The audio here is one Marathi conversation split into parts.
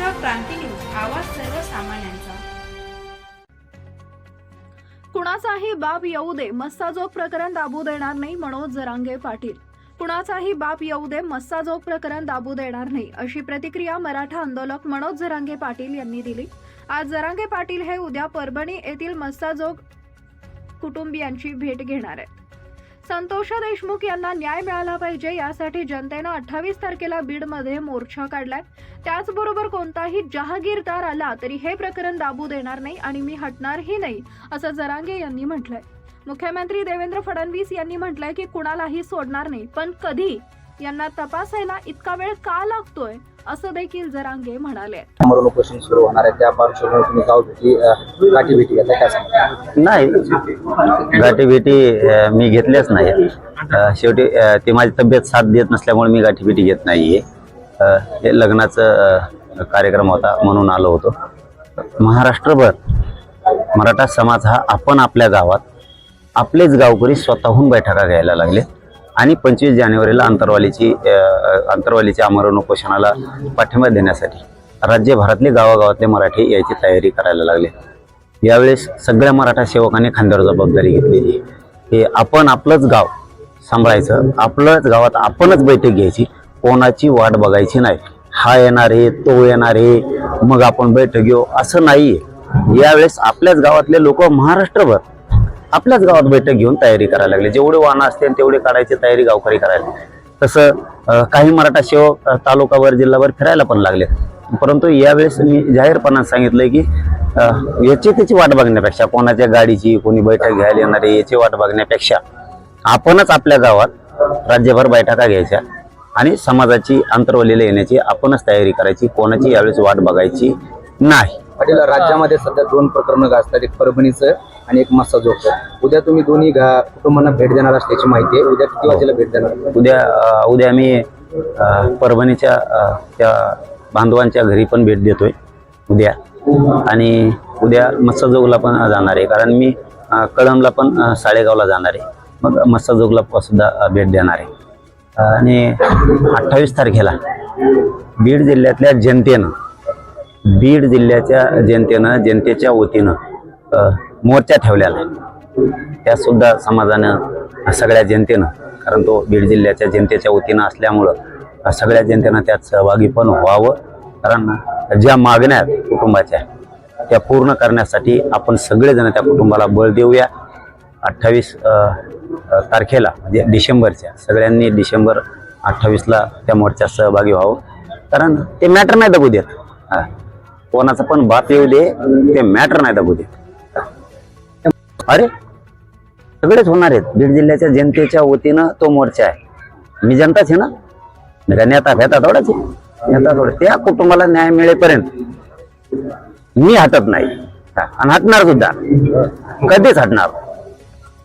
महाराष्ट्र क्रांती न्यूज आवाज सर्वसामान्यांचा. कुणाचाही बाप येऊ दे मस्साजोग प्रकरण दाबू देणार नाही मनोज जरांगे पाटील. कुणाचाही बाप येऊ दे मस्साजोग प्रकरण दाबू देणार नाही अशी प्रतिक्रिया मराठा आंदोलक मनोज जरांगे पाटील यांनी दिली. आज जरांगे पाटील हे उद्या परभणी येथील मस्साजोग कुटुंबियांची भेट घेणार आहेत. संतोषा देशमुख यांना न्याय मिळाला पाहिजे यासाठी जनतेनं अठ्ठावीस तारखेला बीडमध्ये मोर्चा काढलाय. त्याचबरोबर कोणताही जहागीरदार आला तरी हे प्रकरण दाबू देणार नाही आणि मी हटणारही नाही असं जरांगे यांनी म्हटलंय. मुख्यमंत्री देवेंद्र फडणवीस यांनी म्हटलंय की कुणालाही सोडणार नाही पण कधी? यांना तपासायला इतका वेळ का लागतोय? असं देखील जरांगे म्हणाले. उपोषण सुरू होणार आहे त्या पार्श्वभूमीवर तुम्ही गाव भेटी गाठी भेटी घेता काय सांगता नाही गाठीभेटी मी घेतल्याच नाही. शेवटी ती माझी तब्येत साथ देत नसल्यामुळे मी गाठीभेटी घेत नाहीये. हे लग्नाचं कार्यक्रम होता म्हणून आलो होतो. महाराष्ट्रभर मराठा समाज हा आपण आपल्या गावात आपलेच गावकरी स्वतःहून बैठका घ्यायला लागले. आणि पंचवीस जानेवारीला अंतरवालीची अंतरवालीच्या आमरण उपोषणाला पाठिंबा देण्यासाठी राज्यभरातले गावागावातले मराठी यायची तयारी करायला लागले. यावेळेस सगळ्या मराठा सेवकांनी खांद्यावर जबाबदारी घेतलेली. आहे. हे आपण आपलंच गाव सांभाळायचं आपलंच गावात आपणच बैठक घ्यायची कोणाची वाट बघायची नाही. हा येणार आहे तो येणार आहे मग आपण बैठक घेऊ असं नाहीये. यावेळेस आपल्याच गावातले लोक महाराष्ट्रभर आपल्याच गावात बैठक घेऊन तयारी करायला लागले. जेवढे वाहनं असतील तेवढे काढायची तयारी गावकरी करायला तसं काही मराठा सेवक तालुकावर तालुकाभर जिल्हाभर फिरायला पण लागले. परंतु यावेळेस मी जाहीरपणाने सांगितलंय की याची त्याची वाट बघण्यापेक्षा कोणाच्या गाडीची कोणी बैठक घ्यायला येणार आहे याची वाट बघण्यापेक्षा आपणच आपल्या गावात राज्यभर बैठका घ्यायच्या आणि समाजाची अंतरवलीला येण्याची आपणच तयारी करायची. कोणाची यावेळेस वाट बघायची नाही. राज्यामध्ये सध्या दोन प्रकरणं गाजतात एक परभणीचं आणि एक मस्सा झोपतो उद्या तुम्ही दोन्ही गा कुटुंबांना भेट देणार असल्याची माहिती आहे. उद्या किती वाजेला भेट देणार? उद्या उद्या मी परभणीच्या त्या बांधवांच्या घरी पण भेट देतोय उद्या. आणि उद्या मत्स्यजोगला पण जाणार आहे. कारण मी कळमला पण साळेगावला जाणार आहे. मग मत्स्यजोगला सुद्धा भेट देणार आहे. आणि अठ्ठावीस तारखेला बीड जिल्ह्यातल्या जनतेनं बीड जिल्ह्याच्या जनतेनं जनतेच्या वतीनं मोर्चा ठेवलेला. आहे त्या सुद्धा समाजानं सगळ्या जनतेनं कारण तो बीड जिल्ह्याच्या जनतेच्या वतीनं असल्यामुळं सगळ्या जनतेनं त्यात सहभागी पण व्हावं. कारण ज्या मागण्या आहेत कुटुंबाच्या त्या पूर्ण करण्यासाठी आपण सगळेजण त्या कुटुंबाला बळ देऊया. अठ्ठावीस तारखेला म्हणजे डिसेंबरच्या सगळ्यांनी डिसेंबर अठ्ठावीसला त्या मोर्चात सहभागी व्हावं. कारण ते मॅटर नाही दबू देत. कोणाचं कोणाचा पण बाप येऊ दे ते मॅटर नाही दबू देत. अरे सगळेच होणार आहेत. बीड जिल्ह्याच्या जनतेच्या वतीनं तो मोर्चा आहे. मी जनताच आहे ना? मी काय नेता फेता थोडाच आहे. नेता थोडं. त्या कुटुंबाला न्याय मिळेपर्यंत मी हटत नाही. आणि हटणार सुद्धा. कधीच हटणार.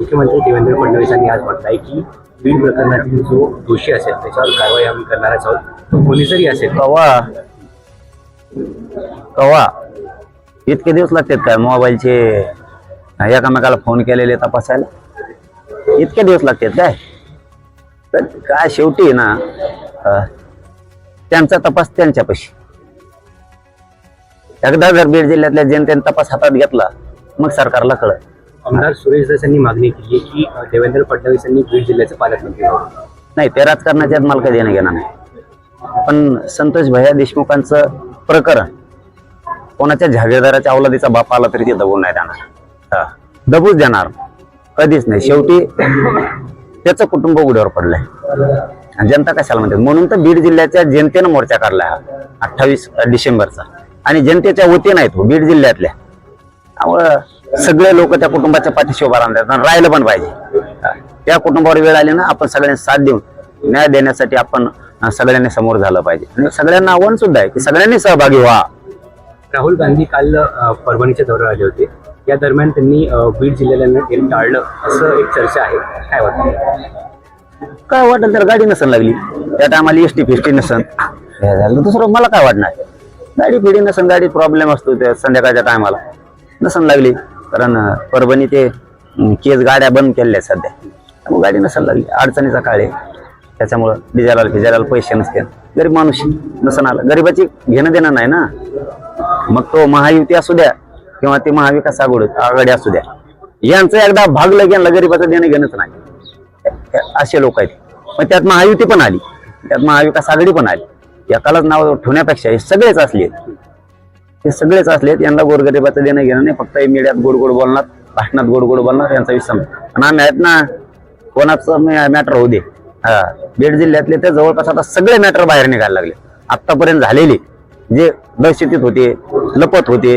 मुख्यमंत्री देवेंद्र फडणवीसांनी आज म्हटलंय की बीड प्रकरणातील जो दोषी असेल त्याच्यावर कारवाई आम्ही करणारच आहोत. तो कोणी जरी असेल कवा? कवा? इतके दिवस लागतात काय मोबाईलचे? एकामेकाला फोन केलेले तपासायला? इतके दिवस लागतात काय? तर काय शेवटी ना त्यांचा तपास त्यांच्यापाशी. एकदा जर बीड जिल्ह्यातल्या जनतेने तपास हातात घेतला मग सरकारला कळत आमदार सुरेश दास यांनी मागणी केली की देवेंद्र फडणवीस यांनी बीड जिल्ह्याचे पालकमंत्री नाही ते राजकारणाच्यात मला काही देणं घेणं नाही. पण संतोष भैया देशमुखांचं प्रकरण कोणाच्या जागीरदाराच्या अवलादीचा बाप आला तरी ते दबून नाही हा. दबूच देणार. कधीच नाही. शेवटी त्याचं कुटुंब उघड्यावर पडलंय. आणि जनता कशाला म्हणते? म्हणून तर बीड जिल्ह्याच्या जनतेनं मोर्चा काढला हा अठ्ठावीस डिसेंबरचा. आणि जनतेच्या वतीनं आहे तो बीड जिल्ह्यातल्या. त्यामुळं सगळे लोक त्या कुटुंबाच्या पाठीशी उभा राहतात राहिलं पण पाहिजे. त्या कुटुंबावर वेळ आली ना आपण सगळ्यांनी साथ देऊन न्याय देण्यासाठी आपण सगळ्यांनी समोर झालं पाहिजे. आणि सगळ्यांना आव्हान सुद्धा आहे की सगळ्यांनी सहभागी व्हा. राहुल गांधी काल परभणीच्या दौऱ्यावर आले होते. या दरम्यान त्यांनी बीड जिल्ह्याला येणं टाळलं असं एक चर्चा आहे. काय वाटतं? काय वाटलं तर गाडी नसन लागली. त्या टायमाला एस टी फिस्टी नसन. झालं दुसरं मला काय वाटणार? गाडी फिडी नसन गाडी प्रॉब्लेम असतो त्या संध्याकाळच्या टायमाला नसन लागली. कारण परभणी ते केस गाड्या बंद केल्या आहेत सध्या. मग गाडी नसन लागली. अडचणीचा काळ आहे. त्याच्यामुळं डिझेलाला फिजायला पैसे नसते गरीब माणूस नसन आला. गरीबाची घेणं देणं नाही ना. मग तो महायुती असू द्या किंवा ते महाविकास आघाडी आघाडी असू द्या. यांचं एकदा भागलं की यांना गरीबाचं देणं घेणंच नाही. असे लोक आहेत. पण त्यात महायुती पण आली. त्यात महाविकास आघाडी पण आली. एकालाच नाव ठेवण्यापेक्षा हे सगळेच असले हे सगळेच असलेत यांना गोरगरिबाचं देणं घेणं नाही. फक्त हे मीडियात गोड गोड बोलणार भाषणात गोड गोड बोलणार यांचा विसम आणि आम्ही आहेत ना कोणाचं मॅटर होऊ दे. हा बीड जिल्ह्यातले तर जवळपास आता सगळे मॅटर बाहेर निघायला लागले. आतापर्यंत झालेले जे दहशतीत होते लपत होते